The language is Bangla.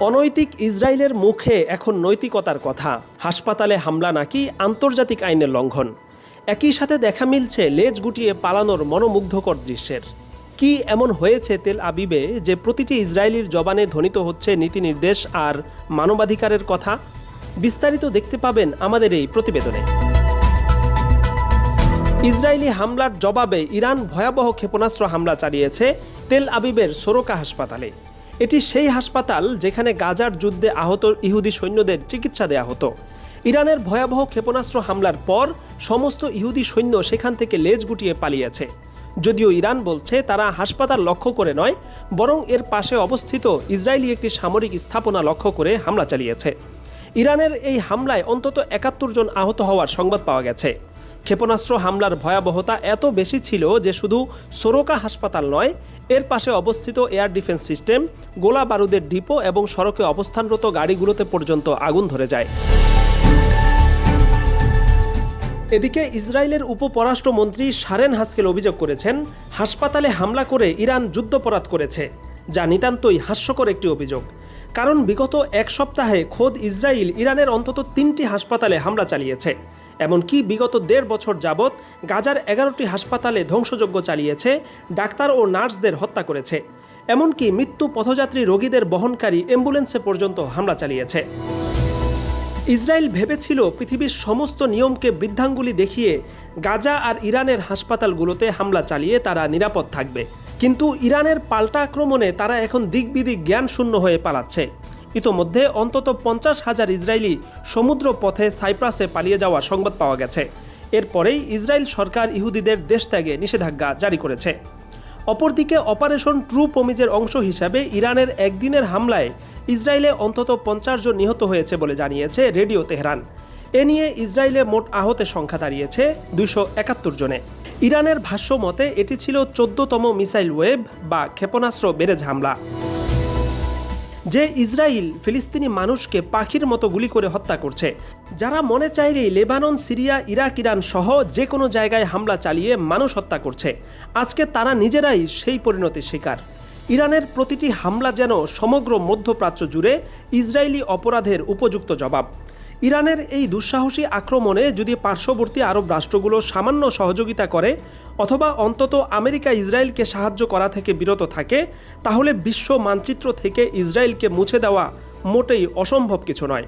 অনৈতিক ইসরায়েলের মুখে এখন নৈতিকতার কথা। হাসপাতালে হামলা নাকি আন্তর্জাতিক আইনের লঙ্ঘন? একই সাথে দেখা মিলছে লেজ গুটিয়ে পালানোর মনোমুগ্ধকর দৃশ্যের। কি এমন হয়েছে তেল আবিবে যে প্রতিটি ইসরায়েলির জবানে ধ্বনিত হচ্ছে নীতিনির্দেশ আর মানবাধিকারের কথা? বিস্তারিত দেখতে পাবেন আমাদের এই প্রতিবেদনে। ইসরায়েলি হামলার জবাবে ইরান ভয়াবহ ক্ষেপণাস্ত্র হামলা চালিয়েছে তেল আবিবের সোরকা হাসপাতালে। এটি সেই হাসপাতাল যেখানে গাজার যুদ্ধে আহত ইহুদি সৈন্যদের চিকিৎসা দেয়া হতো। ইরানের ভয়াবহ ক্ষেপণাস্ত্র হামলার পর সমস্ত ইহুদি সৈন্য সেখান থেকে লেজ গুটিয়ে পালিয়েছে। যদিও ইরান বলছে তারা হাসপাতাল লক্ষ্য করে নয়, বরং এর পাশে অবস্থিত ইসরায়েলি একটি সামরিক স্থাপনা লক্ষ্য করে হামলা চালিয়েছে। ইরানের এই হামলায় অন্তত একাত্তর জন আহত হওয়ার সংবাদ পাওয়া গেছে। ক্ষেপণাস্ত্র হামলার ভয়াবহতা এত বেশি ছিল যে শুধু সোরকা হাসপাতাল নয়, এর পাশে অবস্থিত এয়ার ডিফেন্স সিস্টেম, গোলা বারুদের ডিপো এবং সড়কে অবস্থানরত গাড়িগুলোতে পর্যন্ত আগুন ধরে যায়। এদিকে ইসরায়েলের উপপরাষ্ট্রমন্ত্রী সারেন হাসকেল অভিযোগ করেছেন, হাসপাতালে হামলা করে ইরান যুদ্ধপরাধ করেছে, যা নিতান্তই হাস্যকর একটি অভিযোগ। কারণ বিগত এক সপ্তাহে খোদ ইসরায়েল ইরানের অন্তত তিনটি হাসপাতালে হামলা চালিয়েছে। এমনকি বিগত দেড় বছর যাবৎ গাজার এগারোটি হাসপাতালে ধ্বংসযজ্ঞ চালিয়েছে, ডাক্তার ও নার্সদের হত্যা করেছে। এমনকি মৃত্যু পথযাত্রী রোগীদের বহনকারী অ্যাম্বুলেন্সে পর্যন্ত হামলা চালিয়েছে। ইসরায়েল ভেবেছিল পৃথিবীর সমস্ত নিয়মকে বৃদ্ধাঙ্গুলি দেখিয়ে গাজা আর ইরানের হাসপাতালগুলোতে হামলা চালিয়ে তারা নিরাপদ থাকবে। কিন্তু ইরানের পাল্টা আক্রমণে তারা এখন দিকবিদিক জ্ঞান শূন্য হয়ে পালাচ্ছে। ইতোমধ্যে অন্তত পঞ্চাশ হাজার ইসরায়েলি সমুদ্র পথে সাইপ্রাসে পালিয়ে যাওয়ার সংবাদ পাওয়া গেছে। এরপরেই ইসরায়েল সরকার ইহুদিদের দেশত্যাগে নিষেধাজ্ঞা জারি করেছে। অপরদিকে অপারেশন ট্রু পমিজের অংশ হিসাবে ইরানের একদিনের হামলায় ইসরায়েলে অন্তত পঞ্চাশ জন নিহত হয়েছে বলে জানিয়েছে রেডিও তেহরান। এ নিয়ে ইসরায়েলে মোট আহতের সংখ্যা দাঁড়িয়েছে দুইশো একাত্তর জনে। ইরানের ভাষ্য মতে, এটি ছিল চোদ্দতম মিসাইল ওয়েব বা ক্ষেপণাস্ত্র বেড়েজ হামলা, যে ইসরায়েল ফিলিস্তিনি মানুষকে পাখির মতো গুলি করে হত্যা করছে। যারা মনে চাইলেই লেবানন, সিরিয়া, ইরাক, ইরান সহ যে কোনো জায়গায় হামলা চালিয়ে মানুষ হত্যা করছে, আজকে তারা নিজেরাই সেই পরিণতির শিকার। ইরানের প্রতিটি হামলা যেন সমগ্র মধ্যপ্রাচ্য জুড়ে ইসরায়েলি অপরাধের উপযুক্ত জবাব। ইরানের এই দুঃসাহসী আক্রমণে যদি পার্শ্ববর্তী আরব রাষ্ট্রগুলো সামান্য সহযোগিতা করে, অথবা অন্তত আমেরিকা ইসরায়েলকে সাহায্য করা থেকে বিরত থাকে, তাহলে বিশ্ব মানচিত্র থেকে ইসরায়েলকে মুছে দেওয়া মোটেই অসম্ভব কিছু নয়।